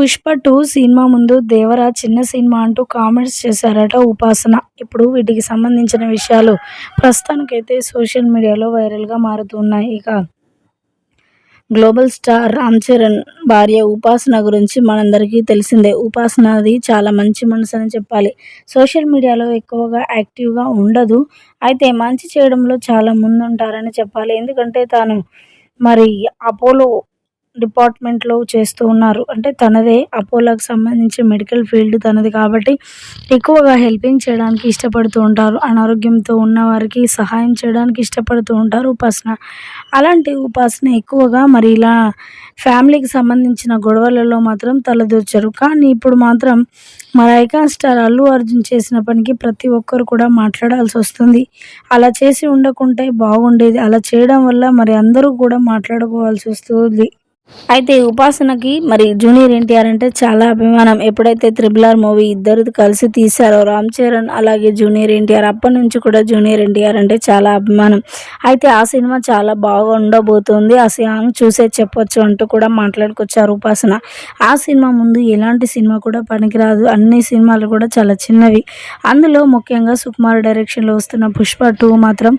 Pushpa two cinema ముందు దేవర చిన్న cinema అంటూ కామెంట్స్ చేశారట ఉపాసన. ఇప్పుడు వీటికి సంబంధించిన విషయాలు ప్రస్తుతానికైతే సోషల్ మీడియాలో వైరల్గా మారుతున్నాయి. ఇక గ్లోబల్ స్టార్ రామ్ చరణ్ భార్య ఉపాసన గురించి మనందరికీ తెలిసిందే. ఉపాసనది చాలా మంచి మనసు అని చెప్పాలి. సోషల్ మీడియాలో ఎక్కువగా యాక్టివ్గా ఉండదు. అయితే మంచి చేయడంలో చాలా ముందుంటారని చెప్పాలి. ఎందుకంటే తాను మరి అపోలో డిపార్ట్మెంట్లో చేస్తూ ఉన్నారు. అంటే తనదే అపోలోకి సంబంధించి మెడికల్ ఫీల్డ్ తనది కాబట్టి ఎక్కువగా హెల్పింగ్ చేయడానికి ఇష్టపడుతూ ఉంటారు. అనారోగ్యంతో ఉన్న వారికి సహాయం చేయడానికి ఇష్టపడుతూ ఉంటారు ఉపాసన. అలాంటి ఉపాసన ఎక్కువగా మరి ఇలా ఫ్యామిలీకి సంబంధించిన గొడవలలో మాత్రం తలదూర్చరు. కానీ ఇప్పుడు మాత్రం మరి స్టార్ అల్లు అర్జున్ చేసిన పనికి ప్రతి ఒక్కరు కూడా మాట్లాడాల్సి వస్తుంది. అలా చేసి ఉండకుంటే బాగుండేది. అలా చేయడం వల్ల మరి అందరూ కూడా మాట్లాడుకోవాల్సి వస్తుంది. అయితే ఉపాసనకి మరి జూనియర్ ఎన్టీఆర్ అంటే చాలా అభిమానం. ఎప్పుడైతే త్రిబుల్ ఆర్ మూవీ ఇద్దరు కలిసి తీశారో రామ్ చరణ్ అలాగే జూనియర్ ఎన్టీఆర్ అప్పటి నుంచి కూడా జూనియర్ ఎన్టీఆర్ అంటే చాలా అభిమానం. అయితే ఆ సినిమా చాలా బాగా ఉండబోతుంది. ఆ సాంగ్ చూసే చెప్పొచ్చు అంటూ కూడా మాట్లాడుకొచ్చారు ఉపాసన. ఆ సినిమా ముందు ఎలాంటి సినిమా కూడా పనికిరాదు. అన్ని సినిమాలు కూడా చాలా చిన్నవి. అందులో ముఖ్యంగా సుకుమార్ డైరెక్షన్లో వస్తున్న పుష్ప టూ మాత్రం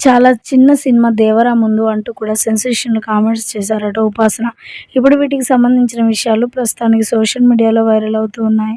చాలా చిన్న సినిమా దేవరా ముందు అంటూ కూడా సెన్సేషన్ కామెంట్స్ చేశారట ఉపాసన. ఇప్పుడు వీటికి సంబంధించిన విషయాలు ప్రస్తుతానికి సోషల్ మీడియాలో వైరల్ అవుతూ ఉన్నాయి.